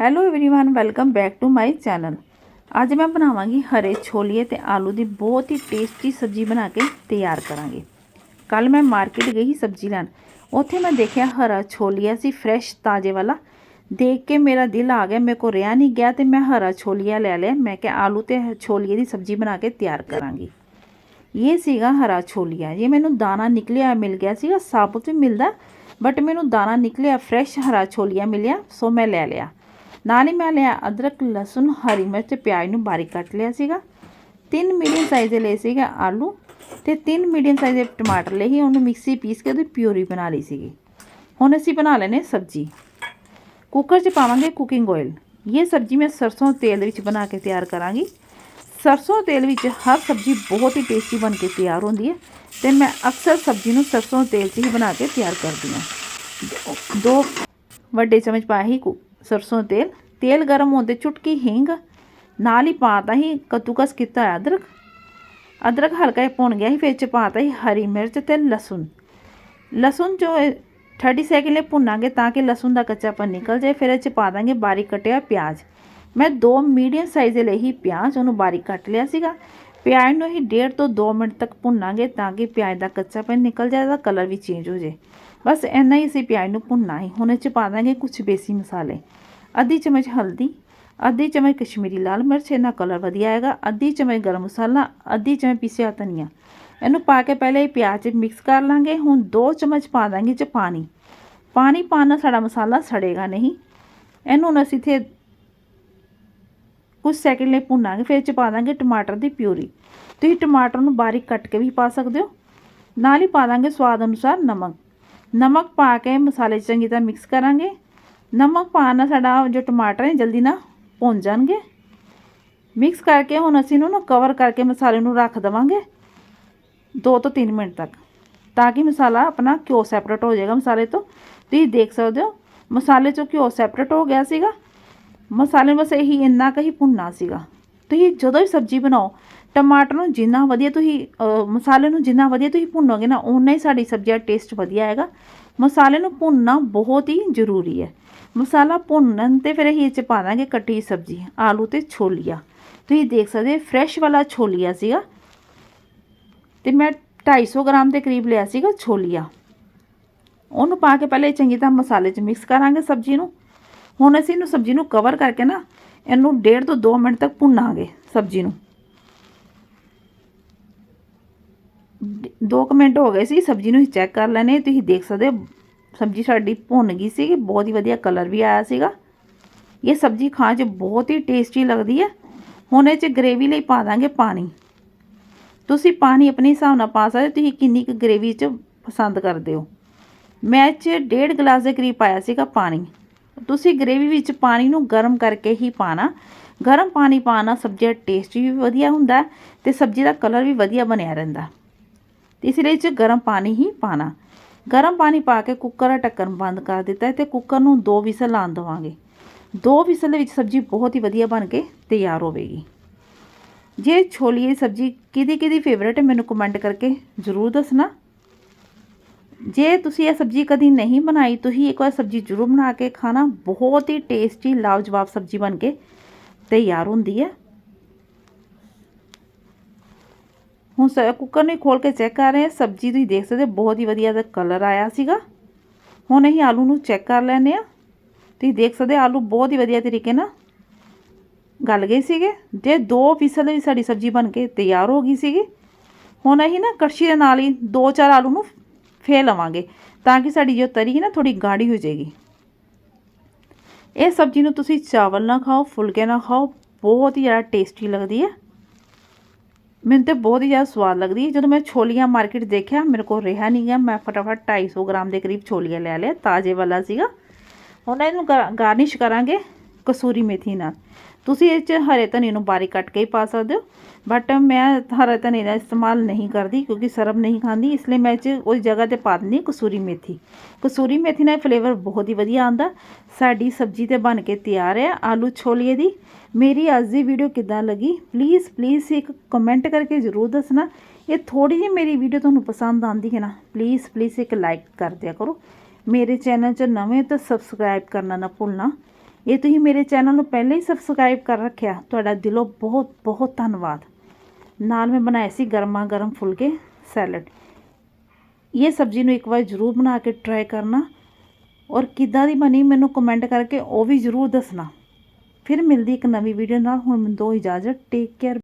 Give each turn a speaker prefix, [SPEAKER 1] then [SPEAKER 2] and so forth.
[SPEAKER 1] hello everyone welcome back to my channel ਅੱਜ ਮੈਂ ਬਣਾਵਾਂਗੀ ਹਰੇ ਛੋਲੀਏ ਤੇ ਆਲੂ ਦੀ ਬਹੁਤ ਹੀ ਟੇਸਟੀ ਸਬਜ਼ੀ ਬਣਾ ਕੇ ਤਿਆਰ ਕਰਾਂਗੇ ਕੱਲ ਮੈਂ ਮਾਰਕੀਟ ਗਈ ਸੀ ਸਬਜ਼ੀ ਲੈਣ ਉੱਥੇ ਮੈਂ ਦੇਖਿਆ ਹਰਾ ਛੋਲੀਆ ਸੀ ਫਰੈਸ਼ ਤਾਜ਼ੇ ਵਾਲਾ ਦੇਖ ਕੇ ਮੇਰਾ ਦਿਲ ਆ ਗਿਆ ਮੇਰੇ ਕੋ ਰਿਆ ਨਹੀਂ ਗਿਆ ਤੇ ਮੈਂ ਹਰਾ ਛੋਲੀਆ ਲੈ ਲਿਆ ਮੈਂ ਕਿਹਾ ਆਲੂ ਤੇ ਛੋਲੀਏ ਦੀ ਸਬਜ਼ੀ ਬਣਾ ਕੇ ਤਿਆਰ ਕਰਾਂਗੀ ਇਹ ਸੀਗਾ ਹਰਾ ਛੋਲੀਆ ਇਹ ਮੈਨੂੰ ਦਾਣਾ ਨਿਕਲਿਆ ਮਿਲ ਗਿਆ ਸੀਗਾ ਸਾਬੁਤ ਵੀ ਮਿਲਦਾ ਬਟ ਮੈਨੂੰ ਦਾਣਾ ਨਿਕਲਿਆ ਫਰੈਸ਼ ਹਰਾ ਛੋਲੀਆ ਮਿਲਿਆ ਸੋ ਮੈਂ ਲੈ ਲਿਆ ਨਾਲ ਹੀ ਮੈਂ ਲਿਆ ਅਦਰਕ, ਲਸਣ, ਹਰੀ ਮਿਰਚ ਤੇ ਪਿਆਜ਼ ਨੂੰ ਬਾਰੀਕ ਕੱਟ ਲਿਆ ਸੀਗਾ। ਤਿੰਨ ਮੀਡੀਅਮ ਸਾਈਜ਼ ਦੇ ਲਏ ਸੀਗੇ ਆਲੂ ਤੇ ਤਿੰਨ ਮੀਡੀਅਮ ਸਾਈਜ਼ ਦੇ ਟਮਾਟਰ ਲਏ ਹੀ ਉਹਨੂੰ ਮਿਕਸੀ ਪੀਸ ਕੇ ਉਹਦੀ ਪਿਊਰੀ ਬਣਾ ਲਈ ਸੀਗੀ। ਹੁਣ ਅਸੀਂ ਬਣਾ ਲੈਨੇ ਸਬਜ਼ੀ। ਕੁੱਕਰ 'ਚ ਪਾਵਾਂਗੇ ਕੁਕਿੰਗ ਆਇਲ ਇਹ ਸਬਜ਼ੀ ਮੈਂ ਸਰਸੋਂ ਤੇਲ ਦੇ ਵਿੱਚ ਬਣਾ ਕੇ ਤਿਆਰ ਕਰਾਂਗੀ। ਸਰਸੋਂ ਤੇਲ ਵਿੱਚ ਹਰ ਸਬਜ਼ੀ ਬਹੁਤ ਹੀ ਟੇਸਟੀ ਬਣ ਕੇ ਤਿਆਰ ਹੁੰਦੀ ਹੈ ਤੇ ਮੈਂ ਅਕਸਰ ਸਬਜ਼ੀ ਨੂੰ ਸਰਸੋਂ ਤੇਲ 'ਚ ਹੀ ਬਣਾ ਕੇ ਤਿਆਰ ਕਰਦੀ ਹਾਂ। ਦੋ ਵੱਡੇ ਚਮਚ ਪਾਇਆ ਹੀ ਕੁ- ਸਰਸੋਂ ਤੇਲ ਤੇਲ ਗਰਮ ਹੋਣ ਤੇ ਚੁਟਕੀ ਹਿੰਗ ਨਾਲ ਹੀ ਪਾਤਾ ਹੀ ਕੱਦੂਕਸ ਕੀਤਾ ਹੋਇਆ ਅਦਰਕ ਅਦਰਕ ਹਲਕਾ ਜਿਹਾ ਭੁੰਨ ਗਿਆ ਸੀ ਫਿਰ ਚ ਪਾਤਾ ਹੀ ਹਰੀ ਮਿਰਚ ਤੇ ਲਸਣ ਲਸਣ ਜੋ 30 ਸੈਕਿੰਡ ਲਈ ਭੁੰਨਾਂਗੇ ਤਾਂ ਕਿ ਲਸਣ ਦਾ ਕੱਚਾਪਨ ਨਿਕਲ ਜਾਏ ਫਿਰ ਇਹ ਚ ਪਾ ਦਾਂਗੇ ਬਾਰੀਕ ਕਟਿਆ ਪਿਆਜ਼ ਮੈਂ ਦੋ ਮੀਡੀਅਮ ਸਾਈਜ਼ ਦੇ ਲਈ ਹੀ ਪਿਆਜ਼ ਉਹਨੂੰ ਬਾਰੀਕ ਕੱਟ ਲਿਆ ਸੀਗਾ ਪਿਆਜ਼ ਨੂੰ ਹੀ 1.5 ਤੋਂ 2 ਮਿੰਟ ਤੱਕ ਭੁੰਨਾਂਗੇ ਤਾਂ ਕਿ ਪਿਆਜ਼ ਦਾ ਕੱਚਾਪਨ ਨਿਕਲ ਜਾਏ ਦਾ ਕਲਰ ਵੀ ਚੇਂਜ ਹੋ ਜਾਏ ਬਸ ਇੰਨਾ ਹੀ ਅਸੀਂ ਪਿਆਜ਼ ਨੂੰ ਭੁੰਨਣਾ ਹੈ ਹੁਣ ਇਹ ਚ ਪਾ ਦਾਂਗੇ ਕੁਝ ਬੇਸੀ ਮਸਾਲੇ ਅੱਧੀ ਚਮਚ ਹਲਦੀ, ਅੱਧੀ ਚਮਚ ਕਸ਼ਮੀਰੀ ਲਾਲ ਮਿਰਚ ਇਹਨਾਂ ਕਲਰ ਵਧੀਆ ਆਏਗਾ। ਅੱਧੀ ਚਮਚ ਗਰਮ ਮਸਾਲਾ, ਅੱਧੀ ਚਮਚ ਪੀਸਿਆ ਧਨੀਆ। ਇਹਨੂੰ ਪਾ ਕੇ ਪਹਿਲੇ ਹੀ ਪਿਆਜ਼ 'ਚ ਮਿਕਸ ਕਰ ਲਾਂਗੇ। ਹੁਣ 2 ਚਮਚ ਪਾ ਦਾਂਗੇ ਚ ਪਾਣੀ। ਪਾਣੀ ਪਾਉਣ ਨਾਲ ਸਾਡਾ ਮਸਾਲਾ ਸੜੇਗਾ ਨਹੀਂ। ਇਹਨੂੰ ਹੁਣ ਅਸੀਂ ਇੱਥੇ ਕੁਝ ਸੈਕਿੰਡ ਲਈ ਭੁੰਨਾਂਗੇ, ਫਿਰ ਚ ਪਾ ਦਾਂਗੇ ਟਮਾਟਰ ਦੀ ਪਿਊਰੀ। ਤੁਸੀਂ ਟਮਾਟਰ ਨੂੰ ਬਾਰੀਕ ਕੱਟ ਕੇ ਵੀ ਪਾ ਸਕਦੇ ਹੋ। ਨਾਲ ਹੀ ਪਾ ਦਾਂਗੇ ਸਵਾਦ ਅਨੁਸਾਰ ਨਮਕ। ਨਮਕ ਪਾ ਕੇ ਮਸਾਲੇ ਚੰਗੀ ਤਰ੍ਹਾਂ ਮਿਕਸ ਕਰਾਂਗੇ। ਨਮਕ ਪਾਉਣ ਨਾਲ ਸਾਡਾ ਜੋ ਟਮਾਟਰ ਹੈ ਜਲਦੀ ਨਾ ਭੁੰਨ ਜਾਣਗੇ। ਮਿਕਸ ਕਰਕੇ ਹੁਣ ਅਸੀਂ ਇਹਨੂੰ ਨਾ ਕਵਰ ਕਰਕੇ ਮਸਾਲੇ ਨੂੰ ਰੱਖ ਦੇਵਾਂਗੇ 2 ਤੋਂ 3 ਮਿੰਟ ਤੱਕ, ਤਾਂ ਕਿ ਮਸਾਲਾ ਆਪਣਾ ਘਿਓ ਸੈਪਰੇਟ ਹੋ ਜਾਏਗਾ ਮਸਾਲੇ ਤੋਂ। ਤੁਸੀਂ ਦੇਖ ਸਕਦੇ ਹੋ, ਮਸਾਲੇ ਚੋਂ ਘਿਓ ਸੈਪਰੇਟ ਹੋ ਗਿਆ ਸੀਗਾ। ਮਸਾਲੇ ਨੂੰ ਬਸ ਇਹੀ ਇੰਨਾ ਕੁ ਹੀ ਭੁੰਨਣਾ ਸੀਗਾ। ਤੁਸੀਂ ਜਦੋਂ ਵੀ ਸਬਜ਼ੀ ਬਣਾਓ, ਟਮਾਟਰ ਨੂੰ ਜਿੰਨਾ ਵਧੀਆ ਤੁਸੀਂ ਮਸਾਲੇ ਨੂੰ ਜਿੰਨਾ ਵਧੀਆ ਤੁਸੀਂ ਭੁੰਨੋਗੇ ਨਾ, ਓਨਾ ਹੀ ਸਾਡੀ ਸਬਜ਼ੀ ਦਾ ਟੇਸਟ ਵਧੀਆ ਆਏਗਾ। ਮਸਾਲੇ ਨੂੰ ਭੁੰਨਣਾ ਬਹੁਤ ਹੀ ਜ਼ਰੂਰੀ ਹੈ। ਮਸਾਲਾ ਭੁੰਨਣ ਤੇ ਫਿਰ ਅਸੀਂ ਇਹ 'ਚ ਪਾ ਦਾਂਗੇ ਕੱਟੀ ਸਬਜ਼ੀ ਆਲੂ ਤੇ ਛੋਲੀਆ ਤੁਸੀਂ ਦੇਖ ਸਕਦੇ ਫਰੈਸ਼ ਵਾਲਾ ਛੋਲੀਆ ਸੀਗਾ ਤੇ ਮੈਂ 250 ਗ੍ਰਾਮ ਦੇ ਕਰੀਬ ਲਿਆ ਸੀਗਾ ਛੋਲੀਆ ਉਹਨੂੰ ਪਾ ਕੇ ਪਹਿਲੇ ਚੰਗੀ ਤਰ੍ਹਾਂ ਮਸਾਲੇ 'ਚ ਮਿਕਸ ਕਰਾਂਗੇ ਸਬਜ਼ੀ ਨੂੰ ਹੁਣ ਅਸੀਂ ਇਹਨੂੰ ਸਬਜ਼ੀ ਨੂੰ ਕਵਰ ਕਰਕੇ ਨਾ ਇਹਨੂੰ 1.5 ਤੋਂ 2 ਮਿੰਟ ਤੱਕ ਭੁੰਨਾਂਗੇ ਸਬਜ਼ੀ ਨੂੰ 2 ਮਿੰਟ ਹੋ ਗਏ ਸੀ ਸਬਜ਼ੀ ਨੂੰ ਚੈੱਕ ਕਰ ਲੈਣੇ ਤੁਸੀਂ ਦੇਖ ਸਕਦੇ ਹੋ ਸਬਜ਼ੀ ਸਾਡੀ ਭੁੰਨ ਗਈ ਸੀਗੀ, ਬਹੁਤ ਹੀ ਵਧੀਆ ਕਲਰ ਵੀ ਆਇਆ ਸੀਗਾ। ਇਹ ਸਬਜ਼ੀ ਖਾਣ 'ਚ ਬਹੁਤ ਹੀ ਟੇਸਟੀ ਲੱਗਦੀ ਹੈ। ਹੁਣ ਇਹ 'ਚ ਗ੍ਰੇਵੀ ਲਈ ਪਾ ਦਾਂਗੇ ਪਾਣੀ। ਤੁਸੀਂ ਪਾਣੀ ਆਪਣੇ ਹਿਸਾਬ ਨਾਲ ਪਾ ਸਕਦੇ ਤੁਸੀਂ ਕਿੰਨੀ ਕੁ ਗ੍ਰੇਵੀ 'ਚ ਪਸੰਦ ਕਰਦੇ ਹੋ। ਮੈਂ ਇਹ 'ਚ ਡੇਢ ਗਲਾਸ ਦੇ ਕਰੀਬ ਪਾਇਆ ਸੀਗਾ ਪਾਣੀ। ਤੁਸੀਂ ਗ੍ਰੇਵੀ ਵਿੱਚ ਪਾਣੀ ਨੂੰ ਗਰਮ ਕਰਕੇ ਹੀ ਪਾਣਾ। ਗਰਮ ਪਾਣੀ ਪਾਣਾ ਸਬਜ਼ੀ ਦਾ ਟੇਸਟ ਵੀ ਵਧੀਆ ਹੁੰਦਾ ਹੈ ਤੇ ਸਬਜ਼ੀ ਦਾ ਕਲਰ ਵੀ ਵਧੀਆ ਬਣਿਆ ਰਹਿੰਦਾ। ਤੇ ਇਸ ਲਈ 'ਚ ਗਰਮ ਪਾਣੀ ਹੀ ਪਾਣਾ ਗਰਮ ਪਾਣੀ ਪਾ ਕੇ ਕੁੱਕਰ ਦਾ ਢੱਕਣ ਬੰਦ ਕਰ ਦਿੱਤਾ ਹੈ ਤੇ ਕੁੱਕਰ ਨੂੰ ਦੋ ਵਿਸਲ ਲਾਉਣ ਦੇਵਾਂਗੇ। ਦੋ ਵਿਸਲ ਦੇ ਵਿੱਚ ਸਬਜ਼ੀ ਬਹੁਤ ਹੀ ਵਧੀਆ ਬਣ ਕੇ ਤਿਆਰ ਹੋਵੇਗੀ। ਜੇ ਛੋਲੀਏ ਦੀ ਸਬਜ਼ੀ ਕਿਹਦੀ ਕਿਹਦੀ ਫੇਵਰੇਟ ਹੈ, ਮੈਨੂੰ ਕਮੈਂਟ ਕਰਕੇ ਜ਼ਰੂਰ ਦੱਸਣਾ। ਜੇ ਤੁਸੀਂ ਇਹ ਸਬਜ਼ੀ ਕਦੀ ਨਹੀਂ ਬਣਾਈ, ਤੁਸੀਂ ਇੱਕ ਵਾਰ ਸਬਜ਼ੀ ਜ਼ਰੂਰ ਬਣਾ ਕੇ ਖਾਣਾ। ਬਹੁਤ ਹੀ ਟੇਸਟੀ ਲਾਜਵਾਬ ਸਬਜ਼ੀ ਬਣ ਕੇ ਤਿਆਰ ਹੁੰਦੀ ਹੈ। ਹੁਣ ਸ, ਕੁੱਕਰ ਨੂੰ ਖੋਲ ਕੇ ਚੈੱਕ ਕਰ ਰਹੇ ਹਾਂ। ਸਬਜ਼ੀ ਤੁਸੀਂ ਦੇਖ ਸਕਦੇ ਬਹੁਤ ਹੀ ਵਧੀਆ ਦਾ ਕਲਰ ਆਇਆ ਸੀਗਾ। ਹੁਣ ਅਸੀਂ ਆਲੂ ਨੂੰ ਚੈੱਕ ਕਰ ਲੈਂਦੇ ਆ ਤੁਸੀਂ ਦੇਖ ਸਕਦੇ ਆਲੂ ਬਹੁਤ ਹੀ ਵਧੀਆ ਤਰੀਕੇ ਨਾਲ ਗਲ ਗਏ ਸੀਗੇ। ਜੇ ਦੋ ਵਿਸਲ ਵੀ ਸਾਡੀ ਸਬਜ਼ੀ ਬਣ ਕੇ ਤਿਆਰ ਹੋ ਗਈ ਸੀਗੀ, ਹੁਣ ਅਸੀਂ ਨਾ ਕੜਛੀ ਦੇ ਨਾਲ ਹੀ ਦੋ ਚਾਰ ਆਲੂ ਨੂੰ ਫੇ ਲਵਾਂਗੇ, ਤਾਂ ਕਿ ਸਾਡੀ ਜੋ ਤਰੀ ਹੈ ਨਾ ਥੋੜੀ ਗਾੜੀ ਹੋ ਜਾਏਗੀ। ਇਹ ਸਬਜ਼ੀ ਨੂੰ ਤੁਸੀਂ ਚਾਵਲ ਨਾਲ ਖਾਓ, ਫੁਲਕੇ ਨਾਲ ਖਾਓ, ਬਹੁਤ ਹੀ ਜ਼ਿਆਦਾ ਟੇਸਟੀ ਲੱਗਦੀ ਹੈ। ਮੈਨੂੰ ਤੇ ਬਹੁਤ ਹੀ ਜ਼ਿਆਦਾ ਸਵਾਦ ਲੱਗਦੀ ਜਦੋਂ ਮੈਂ ਛੋਲੀਆਂ ਮਾਰਕੀਟ ਦੇਖਿਆ, ਮੇਰੇ ਕੋਲ ਰਿਹਾ ਨਹੀਂ ਗਿਆ ਮੈਂ ਫਟਾਫਟ 250 ਗ੍ਰਾਮ ਦੇ ਕਰੀਬ ਛੋਲੀਆਂ ਲੈ ਲਿਆ ਤਾਜ਼ੇ ਵਾਲਾ ਸੀਗਾ। ਹੁਣ ਇਹਨੂੰ ਗਾਰਨਿਸ਼ ਕਰਾਂਗੇ ਕਸੂਰੀ ਮੇਥੀ ਨਾਲ। ਤੁਸੀਂ ਇਹ 'ਚ ਹਰੇ ਧਨੀਏ ਨੂੰ ਬਾਰੀਕ ਕੱਟ ਕੇ ਹੀ ਪਾ ਸਕਦੇ ਹੋ। ਬਟ ਮੈਂ ਹਰੇ ਧਨੀਏ ਦਾ ਇਸਤੇਮਾਲ ਨਹੀਂ ਕਰਦੀ ਕਿਉਂਕਿ ਸਰਬ ਨਹੀਂ ਖਾਂਦੀ, ਇਸ ਲਈ ਮੈਂ ਇਹ 'ਚ ਉਸ ਜਗ੍ਹਾ ਤੇ ਪਾ ਦਿੰਦੀ ਕਸੂਰੀ ਮੇਥੀ। ਕਸੂਰੀ ਮੇਥੀ ਨਾਲ ਫਲੇਵਰ ਬਹੁਤ ਹੀ ਵਧੀਆ ਆਉਂਦਾ। ਸਾਡੀ ਸਬਜ਼ੀ ਤੇ ਬਣ ਕੇ ਤਿਆਰ ਹੈ ਆਲੂ ਛੋਲੀਏ ਦੀ। ਮੇਰੀ ਅੱਜ ਦੀ ਵੀਡੀਓ ਕਿੱਦਾਂ ਲੱਗੀ? ਪਲੀਜ਼ ਪਲੀਜ਼ ਇੱਕ ਕਮੈਂਟ ਕਰਕੇ ਜ਼ਰੂਰ ਦੱਸਣਾ। ਇਹ ਥੋੜੀ ਜਿਹੀ ਮੇਰੀ ਵੀਡੀਓ ਤੁਹਾਨੂੰ ਪਸੰਦ ਆਉਂਦੀ ਹੈ ਨਾ ਪਲੀਜ਼ ਪਲੀਜ਼ ਇੱਕ ਲਾਈਕ ਕਰ ਦਿਆ ਕਰੋ। ਮੇਰੇ ਚੈਨਲ 'ਚ ਨਵੇਂ ਤਾਂ ਸਬਸਕ੍ਰਾਈਬ ਕਰਨਾ ਨਾ ਭੁੱਲਣਾ। ਇਹ ਤੁਸੀਂ ਮੇਰੇ ਚੈਨਲ ਨੂੰ ਪਹਿਲਾਂ ਹੀ ਸਬਸਕ੍ਰਾਈਬ ਕਰ ਰੱਖਿਆ। ਤੁਹਾਡਾ ਦਿਲੋਂ ਬਹੁਤ ਬਹੁਤ ਧੰਨਵਾਦ। ਨਾਲ ਮੈਂ ਬਣਾਏ ਸੀ ਗਰਮਾ ਗਰਮ ਫੁਲਕੇ ਸੈਲਡ। ਇਹ ਸਬਜ਼ੀ ਨੂੰ ਇੱਕ ਵਾਰ ਜ਼ਰੂਰ ਬਣਾ ਕੇ ਟਰਾਈ ਕਰਨਾ। ਔਰ ਕਿੱਦਾਂ ਦੀ ਬਣੀ ਮੈਨੂੰ ਕਮੈਂਟ ਕਰਕੇ ਉਹ ਵੀ ਜ਼ਰੂਰ ਦੱਸਣਾ। ਫਿਰ ਮਿਲਦੀ ਇੱਕ ਨਵੀਂ ਵੀਡੀਓ ਨਾਲ। ਹੁਣ ਮੈਨੂੰ ਦੋ ਇਜਾਜ਼ਤ। Take care